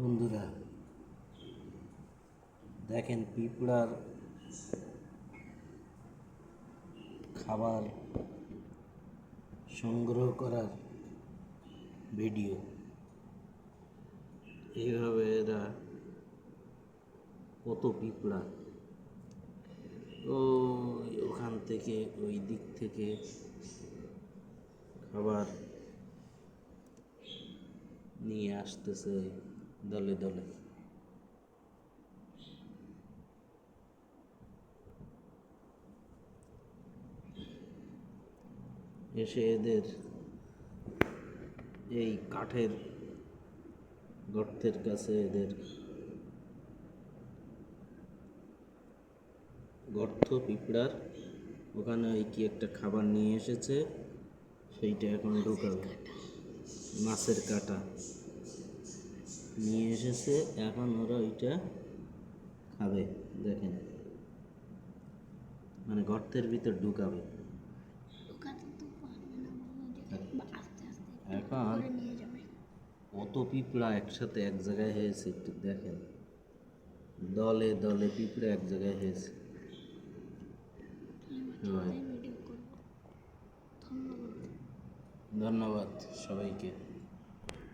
বন্ধুরা, দেখেন পিঁপড়ার খাবার সংগ্রহ করার ভিডিও। এইভাবে এরা কত পিঁপড়া। ও ওখান থেকে, ওই দিক থেকে খাবার নিয়ে আসতেছে। দলে দলে। এসে এদের এই কাঠের গর্তের কাছে এদের গর্ত পিঁপড়ার, ওখানে ওই কি একটা খাবার নিয়ে এসেছে, সেইটা এখন ঢোকাবে মাছের কাটা। নিয়ে এসেছে এখন ওরা ওইটা খাবে দেখেন। মানে গর্তের ভিতর ঢুকাবে। এখন কত পিঁপড়া একসাথে এক জায়গায় হয়েছে একটু দেখেন। দলে দলে পিঁপড়া এক জায়গায় হয়েছে। ধন্যবাদ। ধন্যবাদ সবাইকে।